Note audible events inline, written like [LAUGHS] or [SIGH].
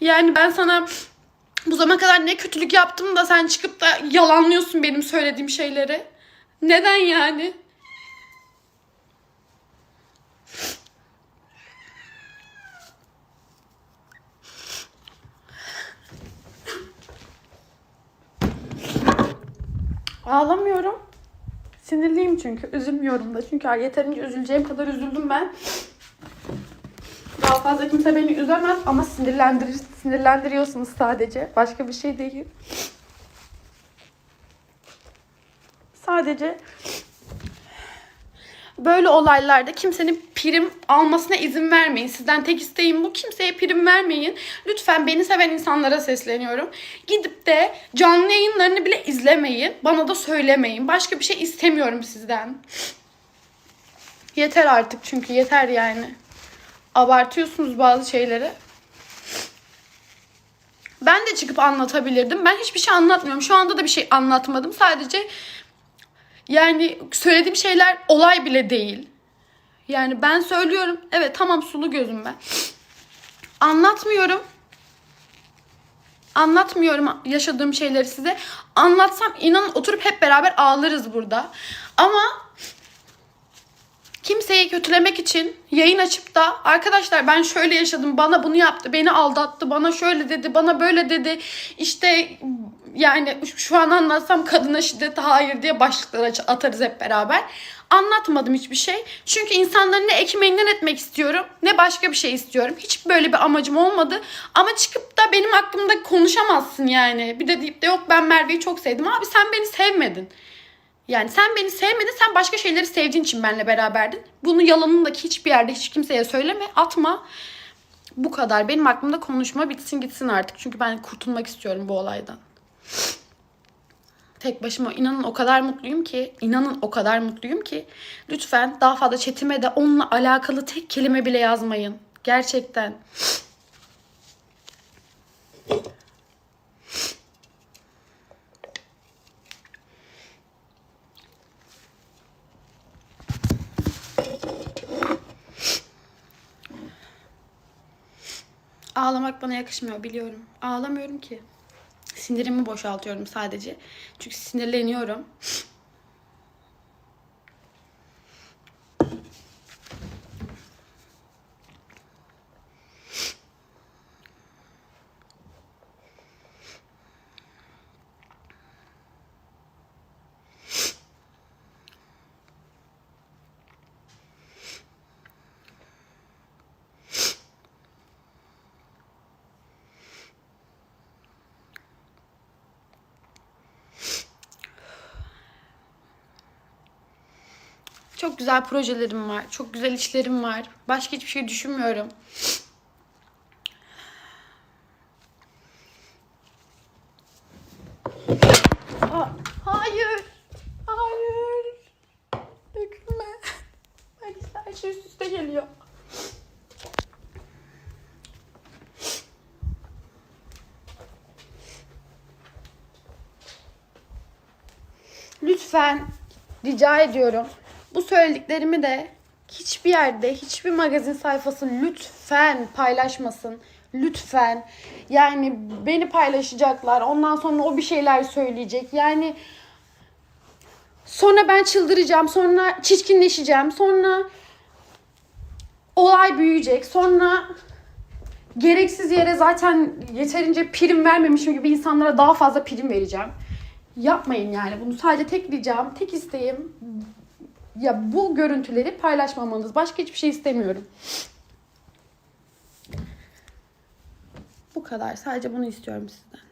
Yani ben sana bu zamana kadar ne kötülük yaptım da sen çıkıp da yalanlıyorsun benim söylediğim şeyleri. Neden yani? Ağlamıyorum. Sinirliyim çünkü. Üzülmüyorum da. Çünkü yeterince üzüleceğim kadar üzüldüm ben. Daha fazla kimse beni üzemez ama sinirlendirir, sinirlendiriyorsunuz sadece. Başka bir şey değil. Sadece böyle olaylarda kimsenin prim almasına izin vermeyin. Sizden tek isteğim bu. Kimseye prim vermeyin. Lütfen beni seven insanlara sesleniyorum. Gidip de canlı yayınlarını bile izlemeyin. Bana da söylemeyin. Başka bir şey istemiyorum sizden. Yeter artık çünkü yeter yani. Abartıyorsunuz bazı şeyleri. Ben de çıkıp anlatabilirdim. Ben hiçbir şey anlatmıyorum. Şu anda da bir şey anlatmadım. Sadece yani söylediğim şeyler olay bile değil. Yani ben söylüyorum. Evet tamam sulu gözüm ben. Anlatmıyorum. Anlatmıyorum yaşadığım şeyleri size. Anlatsam inanın oturup hep beraber ağlarız burada. Ama kimseyi kötülemek için yayın açıp da arkadaşlar ben şöyle yaşadım bana bunu yaptı beni aldattı bana şöyle dedi bana böyle dedi işte yani şu an anlatsam kadına şiddet hayır diye başlıklar atarız hep beraber. Anlatmadım hiçbir şey. Çünkü insanların ne ekmeğinden etmek istiyorum ne başka bir şey istiyorum. Hiç böyle bir amacım olmadı. Ama çıkıp da benim hakkımda konuşamazsın yani. Bir de deyip de yok ben Merve'yi çok sevdim. Abi sen beni sevmedin. Yani sen beni sevmedin, sen başka şeyleri sevdiğin için benimle beraberdin. Bunu yalanındaki hiçbir yerde hiç kimseye söyleme, atma. Bu kadar. Benim aklımda konuşma bitsin gitsin artık. Çünkü ben kurtulmak istiyorum bu olaydan. Tek başıma inanın o kadar mutluyum ki, inanın o kadar mutluyum ki lütfen daha fazla chatime de onunla alakalı tek kelime bile yazmayın. Gerçekten. Ağlamak bana yakışmıyor biliyorum. Ağlamıyorum ki. Sinirimi boşaltıyorum sadece. Çünkü sinirleniyorum. Çok güzel projelerim var. Çok güzel işlerim var. Başka hiçbir şey düşünmüyorum. Aa, hayır. Hayır. Dökülme. [LAUGHS] İşte her şey üst üste geliyor. Lütfen rica ediyorum. Bu söylediklerimi de hiçbir yerde, hiçbir magazin sayfası lütfen paylaşmasın. Lütfen. Yani beni paylaşacaklar. Ondan sonra o bir şeyler söyleyecek. Yani sonra ben çıldıracağım. Sonra çirkinleşeceğim. Sonra olay büyüyecek. Sonra gereksiz yere zaten yeterince prim vermemişim gibi insanlara daha fazla prim vereceğim. Yapmayın yani bunu sadece tek ricam, tek isteğim ya bu görüntüleri paylaşmamanız. Başka hiçbir şey istemiyorum. Bu kadar. Sadece bunu istiyorum sizden.